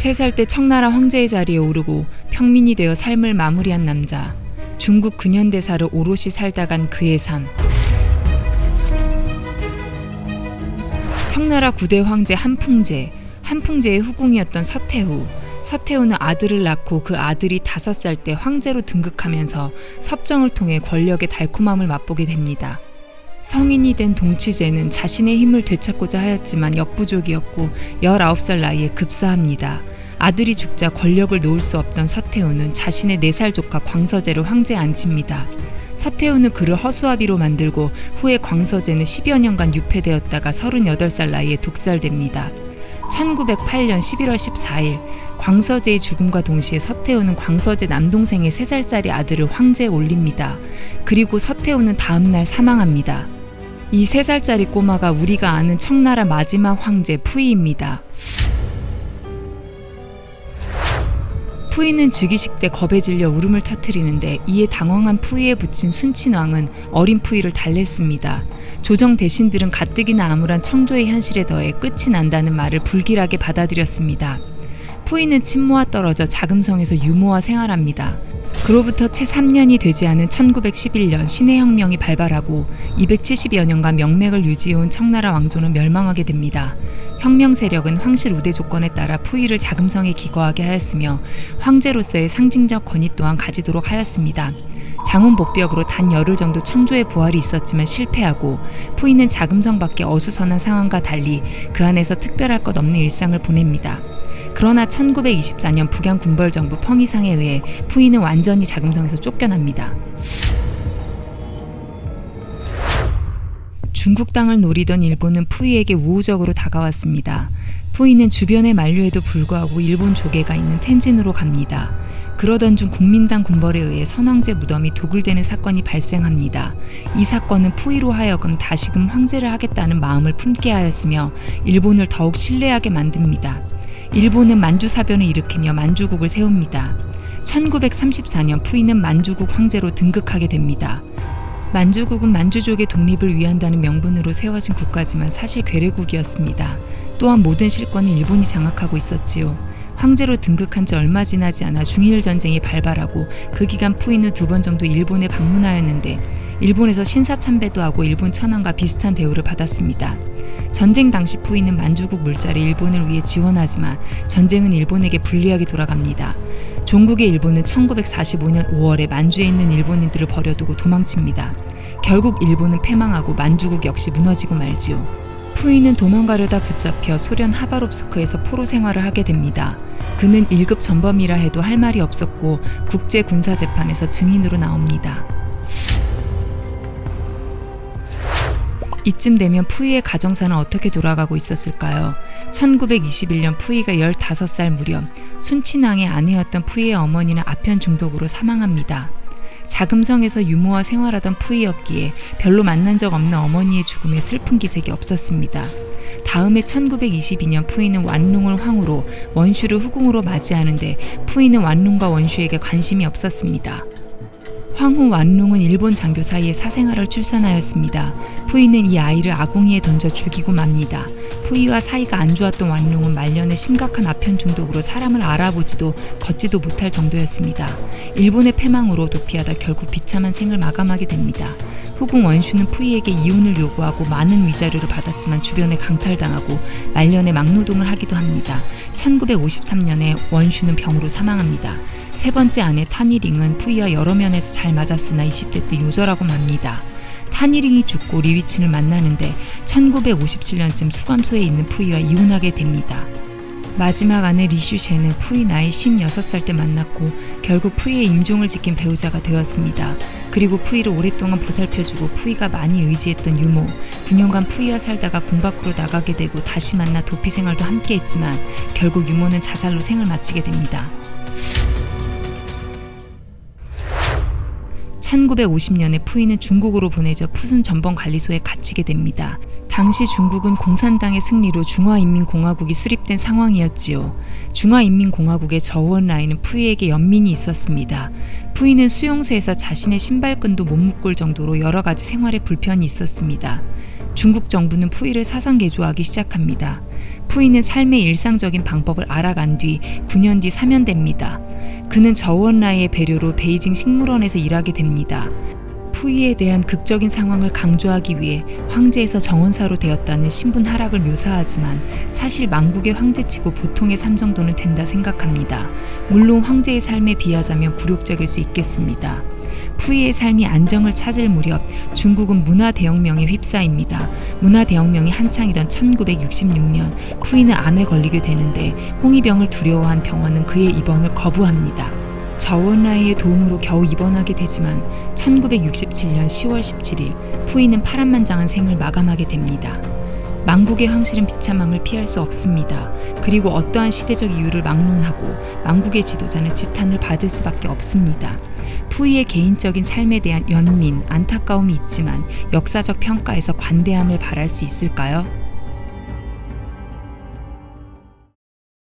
세 살 때 청나라 황제의 자리에 오르고 평민이 되어 삶을 마무리한 남자. 중국 근현대사를 오롯이 살다 간 그의 삶. 청나라 9대 황제 한풍제, 한풍제의 후궁이었던 서태후. 서태후는 아들을 낳고 그 아들이 다섯 살 때 황제로 등극하면서 섭정을 통해 권력의 달콤함을 맛보게 됩니다. 성인이 된 동치제는 자신의 힘을 되찾고자 하였지만 역부족이었고 19살 나이에 급사합니다. 아들이 죽자 권력을 놓을 수 없던 서태후는 자신의 4살 조카 광서제를 황제에 앉힙니다. 서태후는 그를 허수아비로 만들고 후에 광서제는 10여 년간 유폐되었다가 38살 나이에 독살됩니다. 1908년 11월 14일 광서제의 죽음과 동시에 서태후는 광서제 남동생의 3살짜리 아들을 황제에 올립니다. 그리고 서태후는 다음날 사망합니다. 이 3살짜리 꼬마가 우리가 아는 청나라 마지막 황제 푸이입니다. 푸이는 즉위식 때 겁에 질려 울음을 터뜨리는데 이에 당황한 푸이에 붙인 순친왕은 어린 푸이를 달랬습니다. 조정 대신들은 가뜩이나 암울한 청조의 현실에 더해 끝이 난다는 말을 불길하게 받아들였습니다. 푸이는 친모와 떨어져 자금성에서 유모와 생활합니다. 그로부터 채 3년이 되지 않은 1911년 신해혁명이 발발하고 270여 년간 명맥을 유지해온 청나라 왕조는 멸망하게 됩니다. 혁명 세력은 황실 우대 조건에 따라 푸이를 자금성에 기거하게 하였으며 황제로서의 상징적 권위 또한 가지도록 하였습니다. 장훈 복벽으로 단 열흘 정도 청조의 부활이 있었지만 실패하고 푸이는 자금성 밖에 어수선한 상황과 달리 그 안에서 특별할 것 없는 일상을 보냅니다. 그러나 1924년 북양 군벌 정부 펑이상에 의해 푸이는 완전히 자금성에서 쫓겨납니다. 중국 땅을 노리던 일본은 푸이에게 우호적으로 다가왔습니다. 푸이는 주변의 만류에도 불구하고 일본 조계가 있는 텐진으로 갑니다. 그러던 중 국민당 군벌에 의해 선왕제 무덤이 도굴되는 사건이 발생합니다. 이 사건은 푸이로 하여금 다시금 황제를 하겠다는 마음을 품게 하였으며 일본을 더욱 신뢰하게 만듭니다. 일본은 만주사변을 일으키며 만주국을 세웁니다. 1934년 푸이는 만주국 황제로 등극하게 됩니다. 만주국은 만주족의 독립을 위한다는 명분으로 세워진 국가지만 사실 괴뢰국이었습니다. 또한 모든 실권은 일본이 장악하고 있었지요. 황제로 등극한 지 얼마 지나지 않아 중일 전쟁이 발발하고 그 기간 푸이는 두 번 정도 일본에 방문하였는데 일본에서 신사참배도 하고 일본 천황과 비슷한 대우를 받았습니다. 전쟁 당시 푸이는 만주국 물자를 일본을 위해 지원하지만 전쟁은 일본에게 불리하게 돌아갑니다. 종국의 일본은 1945년 5월에 만주에 있는 일본인들을 버려두고 도망칩니다. 결국 일본은 패망하고 만주국 역시 무너지고 말지요. 푸이는 도망가려다 붙잡혀 소련 하바롭스크에서 포로 생활을 하게 됩니다. 그는 1급 전범이라 해도 할 말이 없었고 국제 군사 재판에서 증인으로 나옵니다. 이쯤 되면 푸이의 가정사는 어떻게 돌아가고 있었을까요? 1921년 푸이가 15살 무렵 순친왕의 아내였던 푸이의 어머니는 아편 중독으로 사망합니다. 자금성에서 유모와 생활하던 푸이였기에 별로 만난 적 없는 어머니의 죽음에 슬픈 기색이 없었습니다. 다음해 1922년 푸이는 완룽을 황후로 원슈를 후궁으로 맞이하는데 푸이는 완룽과 원슈에게 관심이 없었습니다. 황후 완룽은 일본 장교 사이에 사생아를 출산하였습니다. 푸이는 이 아이를 아궁이에 던져 죽이고 맙니다. 푸이와 사이가 안 좋았던 완룽은 말년에 심각한 아편 중독으로 사람을 알아보지도 걷지도 못할 정도였습니다. 일본의 패망으로 도피하다 결국 비참한 생을 마감하게 됩니다. 후궁 원슈는 푸이에게 이혼을 요구하고 많은 위자료를 받았지만 주변에 강탈당하고 말년에 막노동을 하기도 합니다. 1953년에 원슈는 병으로 사망합니다. 세 번째 아내 타니링은 푸이와 여러 면에서 잘 맞았으나 20대 때 요절하고 맙니다. 타니링이 죽고 리위친을 만나는데 1957년쯤 수감소에 있는 푸이와 이혼하게 됩니다. 마지막 아내 리슈쉐는 푸이 나이 56살 때 만났고 결국 푸이의 임종을 지킨 배우자가 되었습니다. 그리고 푸이를 오랫동안 보살펴주고 푸이가 많이 의지했던 유모, 9년간 푸이와 살다가 공 밖으로 나가게 되고 다시 만나 도피 생활도 함께 했지만 결국 유모는 자살로 생을 마치게 됩니다. 1950년에 푸이는 중국으로 보내져 푸순 전범관리소에 갇히게 됩니다. 당시 중국은 공산당의 승리로 중화인민공화국이 수립된 상황이었지요. 중화인민공화국의 저원 라인은 푸이에게 연민이 있었습니다. 푸이는 수용소에서 자신의 신발끈도 못 묶을 정도로 여러 가지 생활에 불편이 있었습니다. 중국 정부는 푸이를 사상 개조하기 시작합니다. 푸이는 삶의 일상적인 방법을 알아간 뒤 9년 뒤 사면됩니다. 그는 저원라이의 배려로 베이징 식물원에서 일하게 됩니다. 푸이에 대한 극적인 상황을 강조하기 위해 황제에서 정원사로 되었다는 신분 하락을 묘사하지만 사실 망국의 황제치고 보통의 삶 정도는 된다 생각합니다. 물론 황제의 삶에 비하자면 굴욕적일 수 있겠습니다. 푸이의 삶이 안정을 찾을 무렵 중국은 문화 대혁명에 휩싸입니다. 문화 대혁명이 한창이던 1966년 푸이는 암에 걸리게 되는데 홍위병을 두려워한 병원은 그의 입원을 거부합니다. 저원라이의 도움으로 겨우 입원하게 되지만 1967년 10월 17일 푸이는 파란만장한 생을 마감하게 됩니다. 망국의 황실은 비참함을 피할 수 없습니다. 그리고 어떠한 시대적 이유를 막론하고 망국의 지도자는 지탄을 받을 수밖에 없습니다. 푸이의 개인적인 삶에 대한 연민, 안타까움이 있지만 역사적 평가에서 관대함을 바랄 수 있을까요?